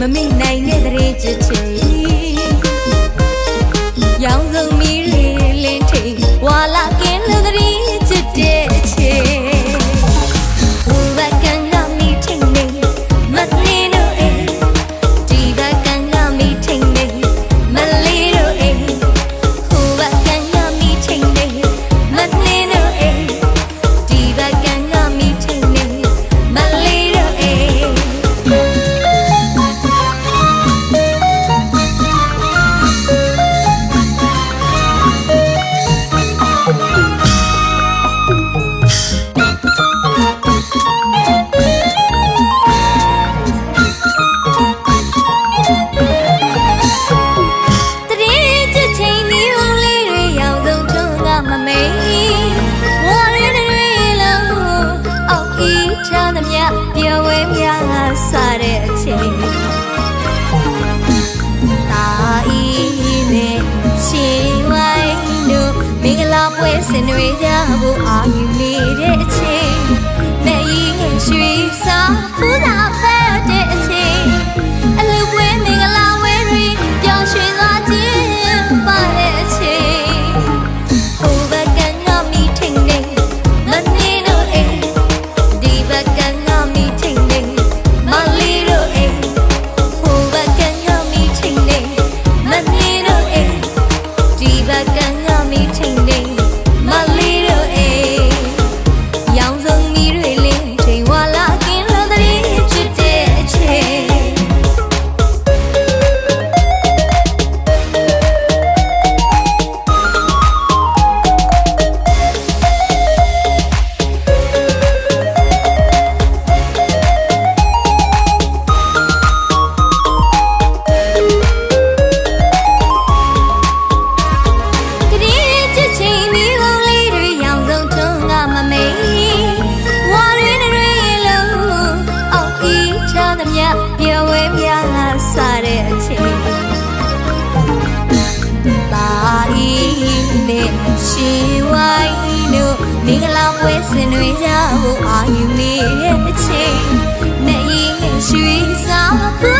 မမိနိုင်တဲ့တရေချစ်ချင် Who are you? ရှိဝိုင်းလို့မင်္ဂလာပွဲဆင်တွေကြဖို့အာယူနေတဲ့အချိန်နဲ့ရင်ရွှေစားပူ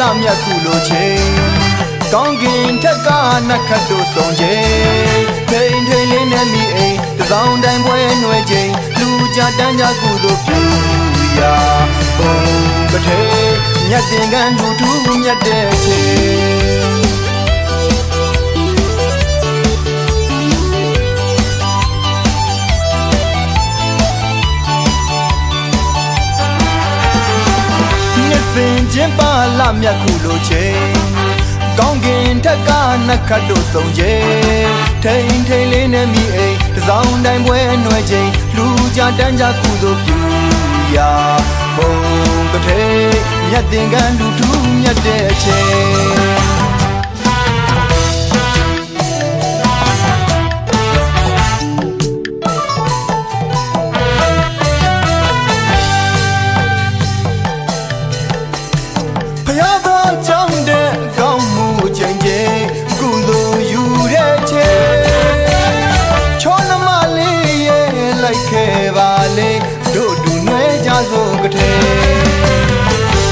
လမြတ်ခုလိုချိန်ကောင်းကင်ထက်ကနတ်ခတ်တို့ဆုံးချိန်ထိန်ထိန်လေးနဲ့မိအိမ်တစောင်းတိုင်းပွဲနှွယ်ချိန်လူကြတန်းကြကုသိုလ်ပြုရာဘုံကထေမြတ်တင်ကန်းလူထူးမြတ်တဲ့ချိန် စ်စဉ်ချင်းပါလာမြတ်ခုလိုချိန်ကောင်းကင်ထက်ကနတ်ခတ်တို့ဆုံးချိန်ထိန်ထိန်လေးနဲ့မိအိမ်တစောင်းတိုင်းပွဲနှွယ်ချိန်လူကြတန်းကြကုသိုလ်ပြုရာဘုံကထေမြတ်တင်ကန်းလူထူးမြတ်တဲ့အချိန် လိုက်ခဲ့ပါလေတို့တူနွဲကြစို့ကတဲ့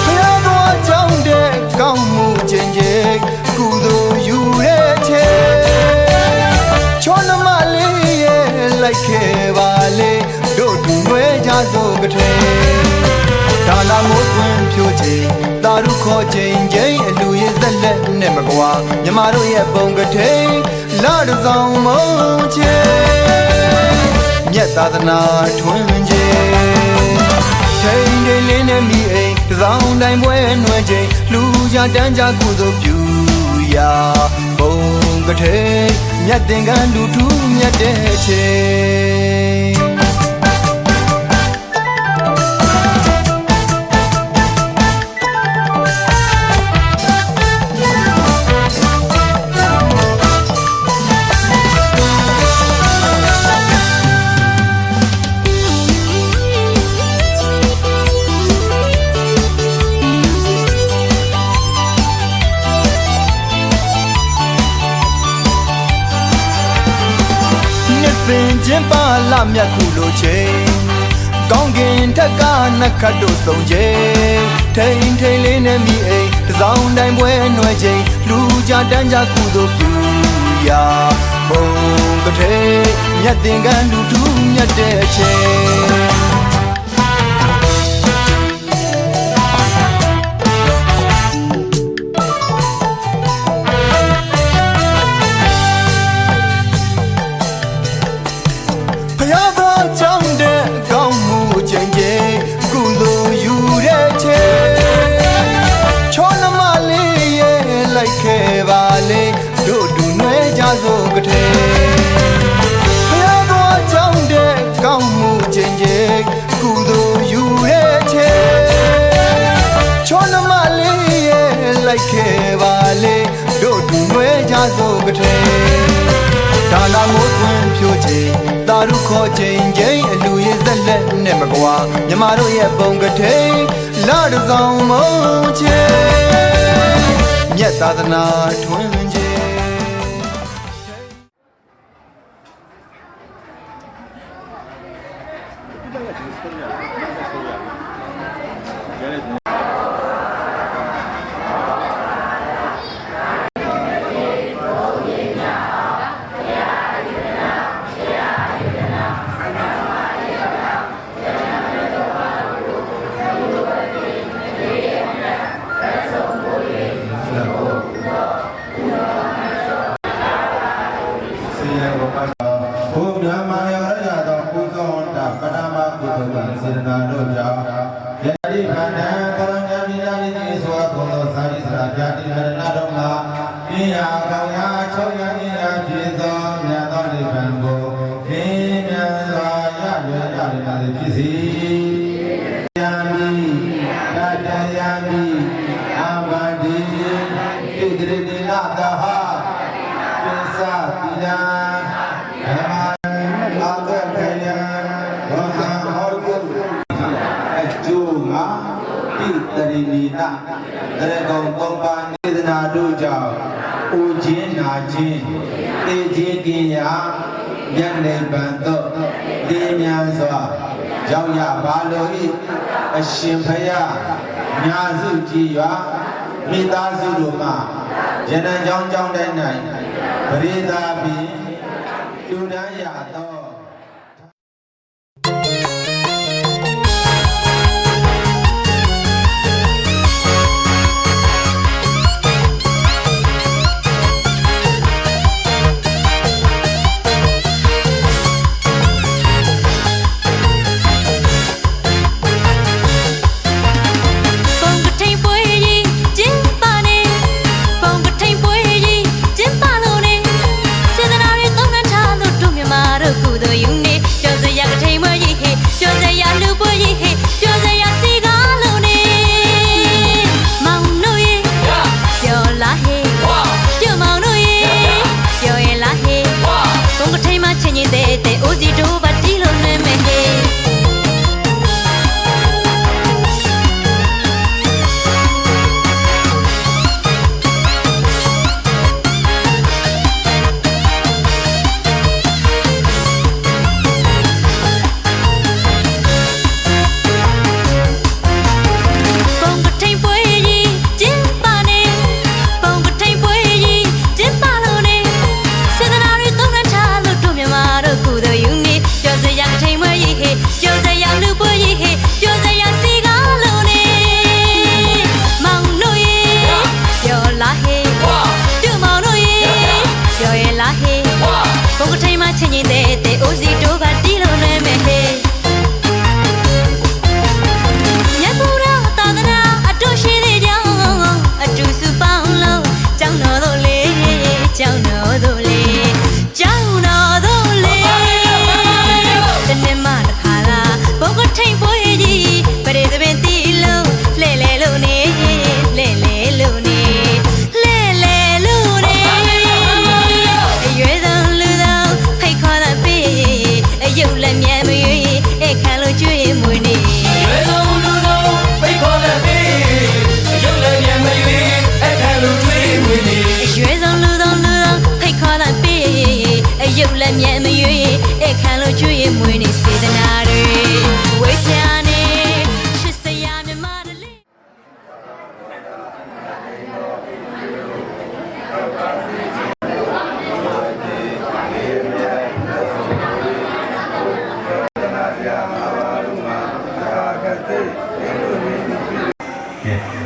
ဖယားသောကြောင့်တဲ့ကောင်းမှုချိန်ချိန်ကုသိုလ်ယူတဲ့ချိန်ချောနမလေးရဲ့လိုက်ခဲ့ပါလေတို့တူနွဲကြစို့ကတဲ့ဒါလာမိုးသွင်းဖြိုးချိန်တာရုခေါ်ချိန်ချိန်အလူရဲ့ဇက်လက်နဲ့မကွာမြမတို့ရဲ့ပုံကထိန်လာတဆောင်မုံချိန် မြတ်သာသနာထွန်းချိန်ချိန်ချိန်လေးနဲ့မိအိမ်တဆောင်တိုင်းပွဲနှွယ်ချိန်လူကြတန်းကြကုသိုလ်ပြုရာပုံကထိန်မြတ်တင်ကန်းလူထူးမြတ်တဲ့ချိန် ထက်ကနတ်ခတ်တို့ဆုံးချိန်ထိန်ထိန်လေးနဲ့မိအိမ်တစောင်းတိုင်းပွဲနှွယ်ချိန်လူကြတန်းကြကုသိုလ်ပြုရာဘုံကထေမြတ်တင်ကန်းလူထူးမြတ်တဲ့ချိန် ဒါလာမိုးသွင်းဖြိုးချိန်တာရုခေါ်ချိန်ချိန်အလူရဲ့ဇက်လက်နဲ့မကွာမြမတို့ရဲ့ပုံကထိန်လာတဆောင်မုံချိန်မြတ်သာသနာထွန်း ရရရ အရှင်ဖယားညာစုကြည်ရွာမိသားစုတို့မှယနေ့ကြောင်းကြောင်းတိုင်း၌ပရိသာပင်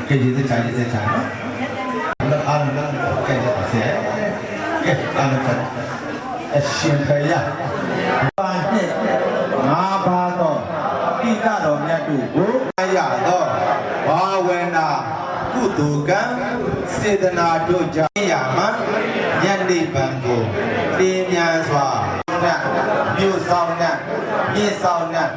ကဲရေးစချာရေးစချာနော်အဲ့အားလုံးကဲရေးပါစေကဲအားလုံးကအရှင်ခရပါနဲ့ငါးပါးသောတိတတော်မြတ်တို့ကိုရသောဘာဝနာကုသိုလ်ကံစေတနာတို့ကြောင့်ရမှာညတ်နိဗ္ဗာန်ကိုသိမြန်စွာမြို့ဆောင်နှံ့မြေဆောင်နှံ့